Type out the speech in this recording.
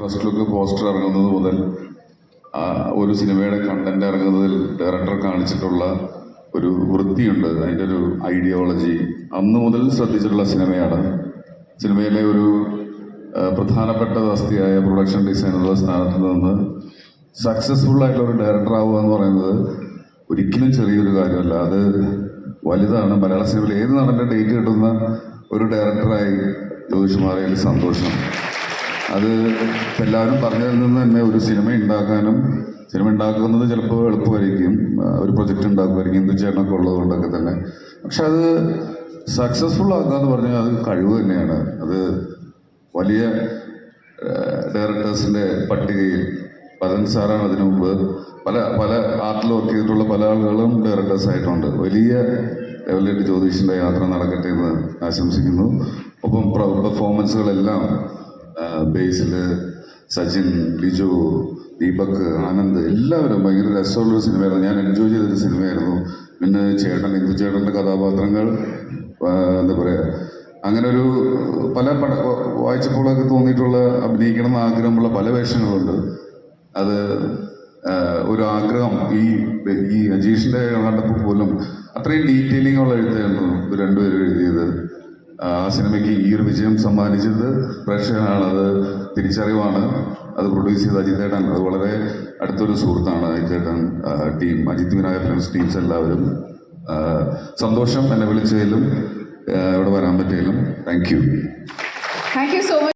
First look poster ഇറങ്ങുന്നത് മുതൽ ഒരു സിനിമയുടെ കണ്ടന്റ് ഇറങ്ങുന്നതിൽ ഡയറക്ടർ കാണിച്ചിട്ടുള്ള ഒരു വൃത്തിയുണ്ട്. അതിന്റെ ഒരു ഐഡിയോളജി അന്ന് മുതൽ ശ്രദ്ധിച്ചിട്ടുള്ള സിനിമയാണ്. സിനിമയിലെ ഒരു പ്രധാനപ്പെട്ട വസ്തിയായ പ്രൊഡക്ഷൻ ഡിസൈനറുടെ സ്ഥാനത്ത് നിന്ന് സക്സസ്ഫുൾ ആയിട്ടുള്ള ഒരു ഡയറക്ടർ ആവുക എന്ന് പറയുന്നത് ഒരിക്കലും ചെറിയൊരു കാര്യമല്ല. അത് വലുതാണ്. മലയാള സിനിമയിൽ ഏത് നടന്റെ ഡേറ്റ് കിട്ടുന്ന ഒരു ഡയറക്ടറായി ജ്യോതിഷ് മാറിയതിൽ സന്തോഷം. അത് എല്ലാവരും പറഞ്ഞതിൽ നിന്ന് തന്നെ ഒരു സിനിമ ഉണ്ടാക്കാനും സിനിമ ഉണ്ടാക്കുന്നത് ചിലപ്പോൾ എളുപ്പമായിരിക്കും. ഒരു പ്രൊജക്റ്റ് ഉണ്ടാക്കുമായിരിക്കും. ഇന്ദു ചേട്ടനൊക്കെ ഉള്ളത് കൊണ്ടൊക്കെ തന്നെ. പക്ഷെ അത് സക്സസ്ഫുൾ ആക്കുക എന്ന് പറഞ്ഞാൽ അത് കഴിവ് തന്നെയാണ്. അത് വലിയ ഡയറക്ടേഴ്സിന്റെ പട്ടികയിൽ പതൻ സാറാണ് അതിനു മുമ്പ് പല പല ആർട്ടിൽ വർക്ക് ചെയ്തിട്ടുള്ള പല ആളുകളും ഡയറക്ടേഴ്സ് ആയിട്ടുണ്ട്. വലിയ ലെവലിലേക്ക് ജ്യോതിഷിന്റെ യാത്ര നടക്കട്ടെ എന്ന് ആശംസിക്കുന്നു. ഒപ്പം പെർഫോമൻസുകളെല്ലാം ബേസിൽ സച്ചിൻ ലിജു ദീപക് ആനന്ദ് എല്ലാവരും ഭയങ്കര രസമുള്ളൊരു സിനിമയായിരുന്നു. ഞാൻ എൻജോയ് ചെയ്തൊരു സിനിമയായിരുന്നു. പിന്നെ ചേട്ടൻ ഇന്ദു ചേട്ടന്റെ കഥാപാത്രങ്ങൾ എന്താ പറയുക അങ്ങനെ ഒരു പല പട വായിച്ചപ്പോഴൊക്കെ തോന്നിയിട്ടുള്ള അഭിനയിക്കണം എന്ന് ആഗ്രഹമുള്ള പല വേഷങ്ങളുണ്ട്. അത് ഒരു ആഗ്രഹം ഈ ഈ അജീഷിന്റെ കണ്ടപ്പോൾ പോലും അത്രയും ഡീറ്റെയിലിംഗ് ഉള്ള എഴുത്തായിരുന്നു. രണ്ടുപേരും എഴുതിയത്. ആ സിനിമയ്ക്ക് ഈ ഒരു വിജയം സമ്മാനിച്ചത് പ്രേക്ഷകനാണ് അത് തിരിച്ചറിവാണ്. അത് പ്രൊഡ്യൂസ് ചെയ്ത അജിത് ഏട്ടൻ അത് വളരെ അടുത്തൊരു സുഹൃത്താണ് അജിത് ഏട്ടൻ team Ajith Vinayaka films teams എല്ലാവരും സന്തോഷം എന്നെ വിളിച്ചതിലും ഇവിടെ വരാൻ പറ്റിയതിലും. Thank you thank you so much.